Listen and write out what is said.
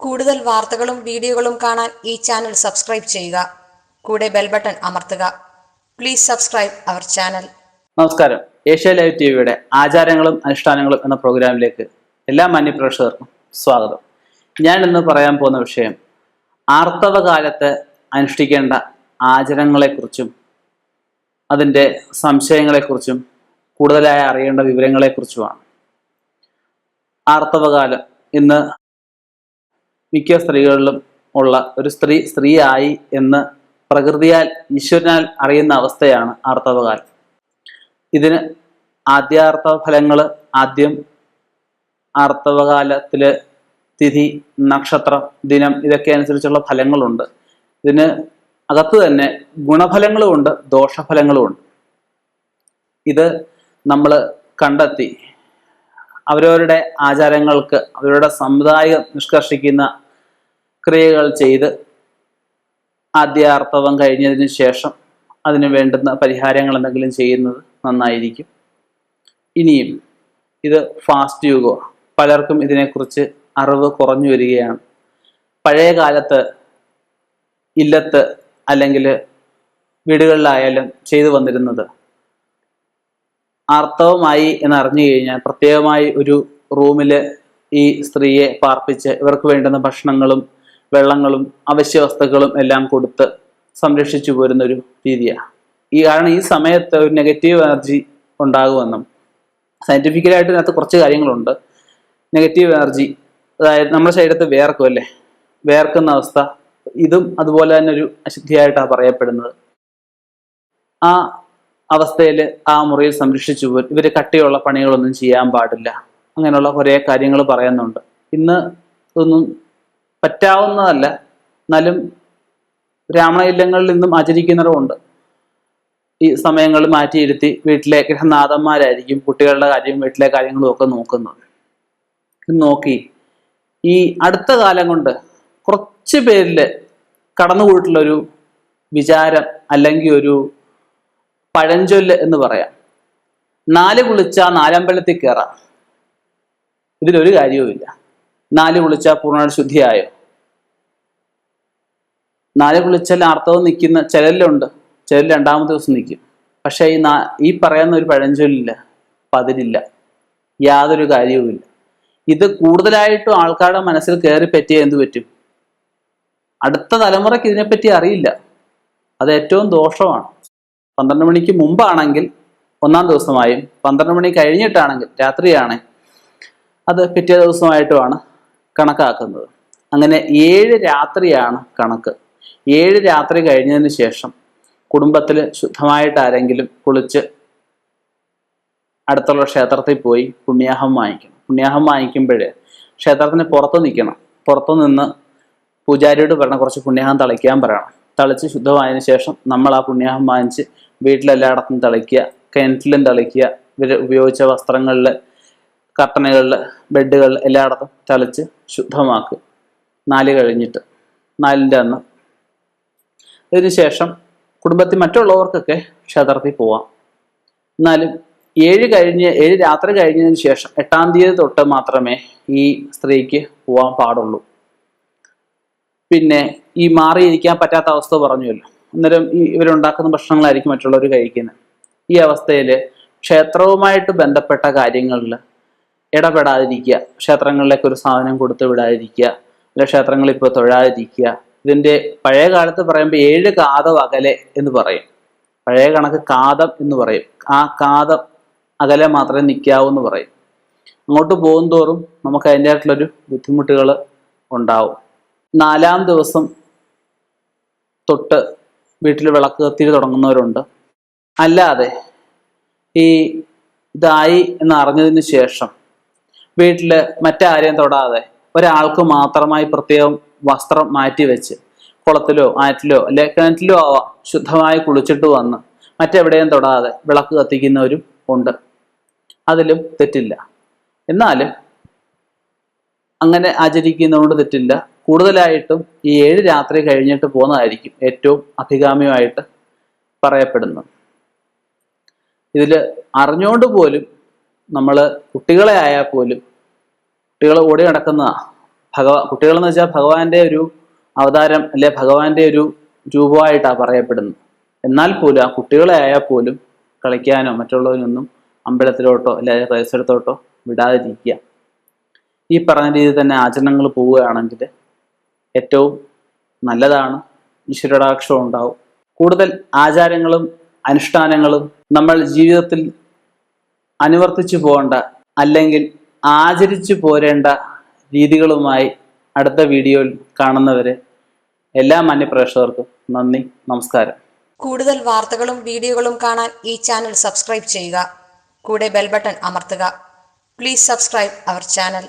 കൂടുതൽ വാർത്തകളും വീഡിയോകളും കാണാൻ ഈ ചാനൽ സബ്സ്ക്രൈബ് ചെയ്യുക. കൂടെ ബെൽ ബട്ടൺ അമർത്തുക. Please subscribe our channel. നമസ്കാരം. ഏഷ്യ ലൈവ് ടി വിയുടെ ആചാരങ്ങളും അനുഷ്ഠാനങ്ങളും എന്ന പ്രോഗ്രാമിലേക്ക് എല്ലാ മാന്യപ്രേക്ഷകർക്കും സ്വാഗതം. ഞാൻ ഇന്ന് പറയാൻ പോകുന്ന വിഷയം ആർത്തവ കാലത്ത് അനുഷ്ഠിക്കേണ്ട ആചാരങ്ങളെക്കുറിച്ചും അതിന്റെ സംശയങ്ങളെക്കുറിച്ചും കൂടുതലായി അറിയേണ്ട വിവരങ്ങളെക്കുറിച്ചുമാണ്. ആർത്തവകാലം ഇന്ന് മിക്ക സ്ത്രീകളിലും ഉള്ള ഒരു സ്ത്രീ സ്ത്രീയായി എന്ന് പ്രകൃതിയാൽ ഈശ്വരനാൽ അറിയുന്ന അവസ്ഥയാണ് ആർത്തവകാലം. ഇതിന് ആദ്യാർത്ഥ ഫലങ്ങൾ ആദ്യം ആർത്തവകാലത്തിൽ തിഥി നക്ഷത്രം ദിനം ഇതൊക്കെ അനുസരിച്ചുള്ള ഫലങ്ങളുണ്ട്. ഇതിന് അകത്ത് തന്നെ ഗുണഫലങ്ങളുമുണ്ട് ദോഷഫലങ്ങളുമുണ്ട്. ഇത് നമ്മൾ കണ്ടെത്തി അവരവരുടെ ആചാരങ്ങൾക്ക് അവരുടെ സമുദായം നിഷ്കർഷിക്കുന്ന ക്രിയകൾ ചെയ്ത് ആദ്യാർത്ഥവം കഴിഞ്ഞതിന് ശേഷം അതിന് വേണ്ടുന്ന പരിഹാരങ്ങൾ എന്തെങ്കിലും ചെയ്യുന്നത് നന്നായിരിക്കും. ഇനിയും ഇത് ഫാസ്റ്റ് യുഗമാണ് പലർക്കും ഇതിനെക്കുറിച്ച് അറിവ് കുറഞ്ഞു വരികയാണ്. പഴയ കാലത്ത് ഇല്ലത്ത് അല്ലെങ്കിൽ വീടുകളിലായാലും ചെയ്തു വന്നിരുന്നത് ആർത്തവമായി എന്ന് അറിഞ്ഞു കഴിഞ്ഞാൽ പ്രത്യേകമായി ഒരു റൂമിൽ ഈ സ്ത്രീയെ പാർപ്പിച്ച് ഇവർക്ക് വേണ്ടുന്ന ഭക്ഷണങ്ങളും വെള്ളങ്ങളും അവശ്യ വസ്തുക്കളും എല്ലാം കൊടുത്ത് സംരക്ഷിച്ചു പോരുന്ന ഒരു രീതിയാണ് ഈ കാരണം ഈ സമയത്ത് ഒരു നെഗറ്റീവ് എനർജി ഉണ്ടാകുമെന്നും സയന്റിഫിക്കലായിട്ട് ഇതിനകത്ത് കുറച്ച് കാര്യങ്ങളുണ്ട്. നെഗറ്റീവ് എനർജി അതായത് നമ്മുടെ ശരീരത്ത് വേർക്കും അല്ലേ? വേർക്കുന്ന അവസ്ഥ ഇതും അതുപോലെ തന്നെ ഒരു അശുദ്ധിയായിട്ടാണ് പറയപ്പെടുന്നത്. ആ അവസ്ഥയിൽ ആ മുറിയിൽ സംരക്ഷിച്ചു ഇവർ കട്ടിയുള്ള പണികളൊന്നും ചെയ്യാൻ പാടില്ല. അങ്ങനെയുള്ള കുറേ കാര്യങ്ങൾ പറയുന്നുണ്ട്. ഇന്ന് ഇതൊന്നും പറ്റാവുന്നതല്ല. എന്നാലും ബ്രാഹ്മണ ഇല്ലങ്ങളിൽ നിന്നും ആചരിക്കുന്നവരുമുണ്ട്. ഈ സമയങ്ങൾ മാറ്റിയിരുത്തി വീട്ടിലെ ഗൃഹനാഥന്മാരായിരിക്കും കുട്ടികളുടെ കാര്യം വീട്ടിലെ കാര്യങ്ങളും ഒക്കെ നോക്കുന്നത്. നോക്കി. ഈ അടുത്ത കാലം കൊണ്ട് കുറച്ച് പേരിൽ കടന്നുപോയിട്ടുള്ളൊരു വിചാരം അല്ലെങ്കിൽ ഒരു പഴഞ്ചൊല്ല് എന്ന് പറയാം. നാല് കുളിച്ച നാലമ്പലത്തിൽ കയറാം ഇതിലൊരു കാര്യവുമില്ല. നാല് കുളിച്ച പൂർണ ശുദ്ധിയായോ? നാല് കുളിച്ചാൽ ആർത്തവം നിൽക്കുന്ന ചിലല്ലുണ്ട് ചിലർ രണ്ടാമത്തെ ദിവസം നിൽക്കും. പക്ഷേ ഈ നാ ഈ പറയുന്ന ഒരു പഴഞ്ചൊല്ലില്ല. പതിരില്ല യാതൊരു കാര്യവുമില്ല. ഇത് കൂടുതലായിട്ടും ആൾക്കാരുടെ മനസ്സിൽ കയറി പറ്റിയ എന്ത് പറ്റും? അടുത്ത തലമുറയ്ക്ക് ഇതിനെപ്പറ്റി അറിയില്ല. അത് ഏറ്റവും ദോഷമാണ്. പന്ത്രണ്ട് മണിക്ക് മുമ്പാണെങ്കിൽ ഒന്നാം ദിവസമായും പന്ത്രണ്ട് മണി കഴിഞ്ഞിട്ടാണെങ്കിൽ രാത്രിയാണ് അത് പിറ്റേ ദിവസമായിട്ടുമാണ് കണക്കാക്കുന്നത്. അങ്ങനെ ഏഴ് രാത്രിയാണ് കണക്ക്. ഏഴ് രാത്രി കഴിഞ്ഞതിന് ശേഷം കുടുംബത്തിൽ ശുദ്ധമായിട്ട് ആരെങ്കിലും കുളിച്ച് അടുത്തുള്ള ക്ഷേത്രത്തിൽ പോയി പുണ്യാഹം വാങ്ങിക്കണം. പുണ്യാഹം വാങ്ങിക്കുമ്പോഴേ ക്ഷേത്രത്തിന് പുറത്ത് നിൽക്കണം. പുറത്തു നിന്ന് പൂജാരിയോട് പറഞ്ഞ കുറച്ച് പുണ്യാഹം തളിക്കാൻ പറയണം. തളിച്ച് ശുദ്ധമായതിനു ശേഷം നമ്മൾ ആ പുണ്യാഹം വാങ്ങിച്ച് വീട്ടിലെല്ലായിടത്തും തളിക്കുക കിണറ്റിലും തളിക്കുക ഇവർ ഉപയോഗിച്ച വസ്ത്രങ്ങളിൽ കർട്ടനുകളിൽ ബെഡുകളിൽ എല്ലായിടത്തും തളിച്ച് ശുദ്ധമാക്കുക. നാല് കഴിഞ്ഞിട്ട് നാലിന്റെ അന്ന് അതിനുശേഷം കുടുംബത്തിൽ മറ്റുള്ളവർക്കൊക്കെ ക്ഷേത്രത്തിൽ പോവാം. എന്നാലും ഏഴ് കഴിഞ്ഞ് ഏഴ് രാത്രി കഴിഞ്ഞതിന് ശേഷം എട്ടാം തീയതി തൊട്ട് മാത്രമേ ഈ സ്ത്രീക്ക് പോവാൻ പാടുള്ളൂ. പിന്നെ ഈ മാറിയിരിക്കാൻ പറ്റാത്ത അവസ്ഥ പറഞ്ഞുവല്ലോ. അന്നേരം ഈ ഇവരുണ്ടാക്കുന്ന ഭക്ഷണങ്ങളായിരിക്കും മറ്റുള്ളവർ കഴിക്കുന്നത് ഈ അവസ്ഥയിൽ ക്ഷേത്രവുമായിട്ട് ബന്ധപ്പെട്ട കാര്യങ്ങളിൽ ഇടപെടാതിരിക്കുക. ക്ഷേത്രങ്ങളിലേക്ക് ഒരു സാധനം കൊടുത്ത് വിടാതിരിക്കുക. അല്ല ക്ഷേത്രങ്ങളിൽ ഇപ്പോൾ തൊഴാതിരിക്കുക. ഇതിന്റെ പഴയ കാലത്ത് പറയുമ്പോൾ ഏഴ് കാതം അകലെ എന്ന് പറയും. പഴയ കണക്ക് കാതം എന്ന് പറയും. ആ കാതം അകലെ മാത്രമേ നിൽക്കാവൂ എന്ന് പറയും. അങ്ങോട്ട് പോകും തോറും നമുക്ക് അതിന്റെതായിട്ടുള്ളൊരു ബുദ്ധിമുട്ടുകൾ ഉണ്ടാവും. നാലാം ദിവസം തൊട്ട് വീട്ടിൽ വിളക്ക് കത്തിരി തുടങ്ങുന്നവരുണ്ട്. അല്ലാതെ ഈ ഇതായി എന്ന് അറിഞ്ഞതിന് ശേഷം വീട്ടിൽ മറ്റാരെയും തൊടാതെ ഒരാൾക്ക് മാത്രമായി പ്രത്യേകം വസ്ത്രം മാറ്റി വെച്ച് കുളത്തിലോ ആറ്റിലോ അല്ലെ കിണറ്റിലോ ആവാം ശുദ്ധമായി കുളിച്ചിട്ട് വന്ന് മറ്റെവിടെയും തൊടാതെ വിളക്ക് കത്തിക്കുന്നവരും ഉണ്ട്. അതിലും തെറ്റില്ല. എന്നാലും അങ്ങനെ ആചരിക്കുന്നതുകൊണ്ട് തെറ്റില്ല. കൂടുതലായിട്ടും ഈ ഏഴ് രാത്രി കഴിഞ്ഞിട്ട് പോകുന്നതായിരിക്കും ഏറ്റവും അഭികാമ്യമായിട്ട് പറയപ്പെടുന്നത്. ഇതിൽ അറിഞ്ഞുകൊണ്ട് പോലും നമ്മൾ കുട്ടികളെ ആയാൽ പോലും കുട്ടികൾ ഓടി നടക്കുന്ന ഭഗവാ കുട്ടികളെന്ന് വെച്ചാൽ ഭഗവാന്റെ ഒരു അവതാരം അല്ലെ ഭഗവാന്റെ ഒരു രൂപമായിട്ടാണ് പറയപ്പെടുന്നത്. എന്നാൽ പോലും ആ കുട്ടികളെ ആയാൽ പോലും കളിക്കാനോ മറ്റുള്ളവരൊന്നും അമ്പലത്തിലോട്ടോ അല്ലെങ്കിൽ പരിസരത്തോട്ടോ വിടാതിരിക്കുക. ഈ പറഞ്ഞ രീതിയിൽ തന്നെ ആചരണങ്ങൾ പോവുകയാണെങ്കിൽ ഏറ്റവും നല്ലതാണ്. ഈശ്വരടാക്ഷം ഉണ്ടാവും. കൂടുതൽ ആചാരങ്ങളും അനുഷ്ഠാനങ്ങളും നമ്മൾ ജീവിതത്തിൽ അനുവർത്തിച്ചു പോകേണ്ട അല്ലെങ്കിൽ ആചരിച്ചു പോരേണ്ട രീതികളുമായി അടുത്ത വീഡിയോയിൽ കാണുന്നവരെ എല്ലാ മാന്യപ്രേക്ഷകർക്കും നന്ദി നമസ്കാരം. കൂടുതൽ വാർത്തകളും വീഡിയോകളും കാണാൻ ഈ ചാനൽ സബ്സ്ക്രൈബ് ചെയ്യുക. കൂടെ ബെൽ ബട്ടൺ അമർത്തുക. Please subscribe our channel